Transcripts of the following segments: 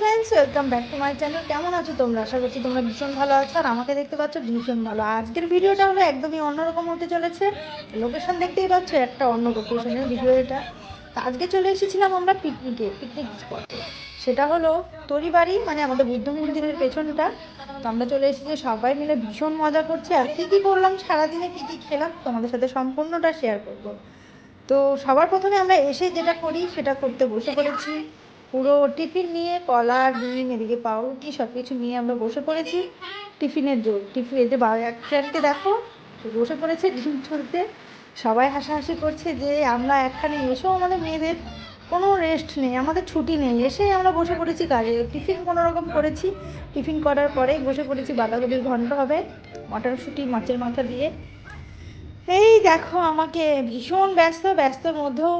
Friends welcome back to my channel কেমন আছো তোমরা? আশা করছি তোমরা ভীষণ ভালো আছো আর আমাকে দেখতে পাচ্ছ ভীষণ ভালো। আজকের ভিডিওটা হলো একদমই অন্যরকম হতে চলেছে। লোকেশন দেখতেই পাচ্ছ, একটা অন্য লোকেশনের ভিডিও এটা। তো আজকে চলে এসেছিলাম আমরা পিকনিকে পিকনিক স্পটে সেটা হলো তরিবাড়ি মানে আমাদের বুদ্ধ মন্দিরের পেছনটা। তো আমরা চলে এসেছি, সবাই মিলে ভীষণ মজা করছি। আর কী কী করলাম, সারাদিনে কী কী খেলাম, তোমাদের সাথে সম্পূর্ণটা শেয়ার করব। তো সবার প্রথমে আমরা এসে যেটা করি, সেটা করতে বসে পড়েছি। পুরো টিফিন নিয়ে কলা ডিম, এদিকে পাউরুটি সব কিছু নিয়ে আমরা বসে পড়েছি। টিফিনের জোর টিফিন, এই যে এক ফ্রেন্ডকে দেখো, বসে পড়েছে ডিম ছুলতে সবাই হাসাহাসি করছে যে আমরা একখানে এসেও আমাদের মেয়েদের। কোনো রেস্ট নেই, আমাদের ছুটি নেই। এসে আমরা বসে পড়েছি কাজে। টিফিন কোনো রকম করেছি। টিফিন করার পরেই বসে পড়েছি বাঁধাকপির ঘন্ট হবে, মটরশুঁটি, মাছের মাথা দিয়ে। এই দেখো আমাকে ভীষণ ব্যস্ত, ব্যস্তর মধ্যেও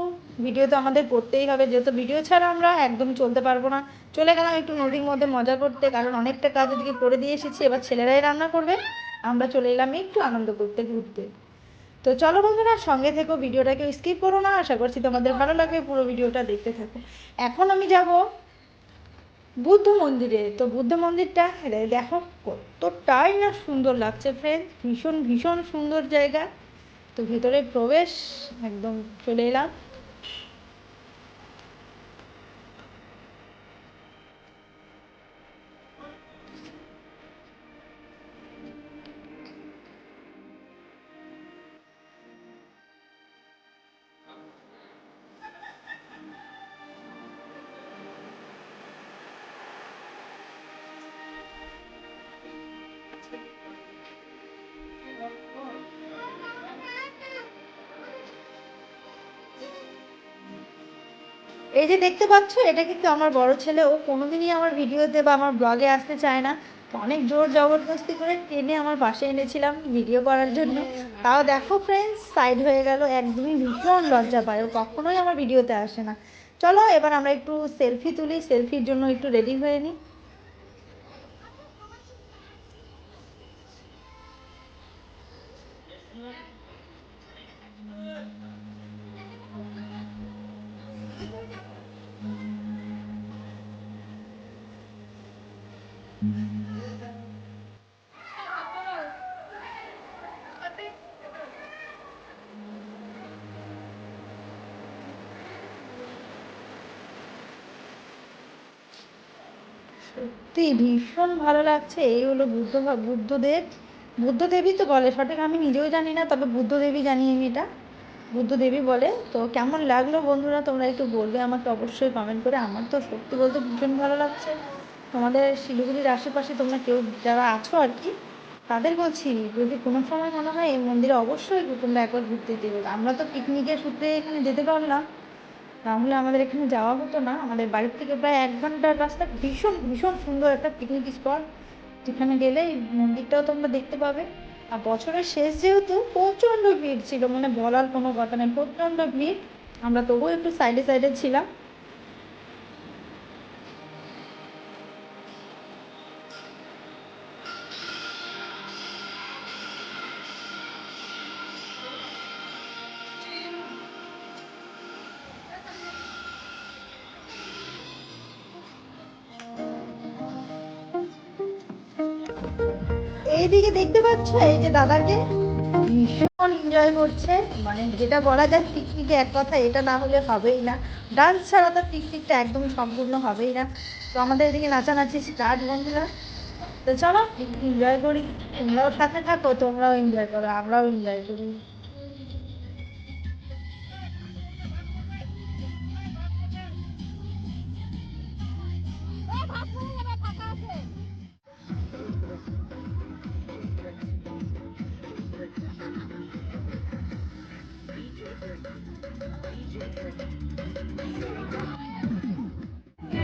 ভিডিও তো আমাদের করতেই হবে। যেহেতু ভিডিও ছাড়া আমরা একদম চলতে পারব না। চলে গেলাম একটু নদীর মধ্যে মজা করতে, কারণ অনেকটা কাজ এদিকে করে দিয়ে এসেছি। এবার ছেলেরাই রান্না করবে। আমরা চলে এলাম একটু আনন্দ করতে ঘুরতে। তো চলো বন্ধুরা, সঙ্গে থেকো। ভিডিওটাকে স্কিপ করো না। আশা করছি তোমাদের ভালো লাগবে পুরো ভিডিওটা দেখতে থাকো। এখন আমি যাব বুদ্ধ মন্দিরে। তো বুদ্ধ মন্দিরটা দেখো কতটাই না সুন্দর লাগছে ফ্রেন্ড ভীষণ ভীষণ সুন্দর জায়গা। তো ভেতরে প্রবেশ, একদম চলে এলাম। এই যে দেখতে পাচ্ছ, এটা কিন্তু আমার বড় ছেলে, ও কোনোদিনই আমার ভিডিওতে বা আমার ব্লগে আসতে চায় না। অনেক জোর জবরদস্তি করে টেনে আমার পাশে এনেছিলাম ভিডিও করার জন্য। তাও দেখো ফ্রেন্ডস সাইড হয়ে গেল, একদমই ভীষণ লজ্জা পায়। ও কখনোই আমার ভিডিওতে আসে না। চলো, এবার আমরা একটু সেলফি তুলি সেলফির জন্য একটু রেডি হয়ে নিই সত্যি ভীষণ ভালো লাগছে। এই হলো বুদ্ধ বুদ্ধদেব। বুদ্ধদেবী তো বলে, সঠিক আমি নিজেও জানি না, তবে বুদ্ধদেবী জানি আমি এটা। বুদ্ধদেবী বলে। তো কেমন লাগল বন্ধুরা, তোমরা একটু বলবে আমাকে অবশ্যই কমেন্ট করে। আমার তো সত্যি বলতে ভীষণ ভালো লাগছে। তোমাদের শিলিগুড়ির আশেপাশে তোমরা কেউ যারা আছো আর কি, তাদের বলছি, যদি কোনো সময় মনে হয় এই মন্দিরে অবশ্যই তোমরা একবার ঘুরতে যেও। আমরা তো পিকনিকের সূত্রে এখানে যেতে পারলাম। তাহলে আমাদের এখানে যাওয়া হতো না। আমাদের বাড়ির থেকে প্রায় এক ঘণ্টার রাস্তা। ভীষণ ভীষণ সুন্দর একটা পিকনিক স্পট যেখানে গেলে এই মন্দিরটাও তোমরা দেখতে পাবে। আর বছরের শেষ যেহেতু প্রচণ্ড ভিড় ছিল মানে বলার কোনো কথা নেই, প্রচণ্ড ভিড়। আমরা তবুও একটু সাইডে সাইডে ছিলাম। এইদিকে দেখতে পাচ্ছ? এই যে দাদাকে। ভীষণ এনজয় করছে। মানে যেটা বলা যায় পিকনিকে এক কথা, এটা না হলে হবেই না। ডান্স ছাড়া তো পিকনিকটা একদম সম্পূর্ণ হবেই না। তো আমাদের এদিকে নাচানাচি স্টার্ট বন্ধুরা। তো চলো এনজয় করি। তোমরাও সাথে থাকো, তোমরাও এনজয় করো, আমরাও এনজয় করি।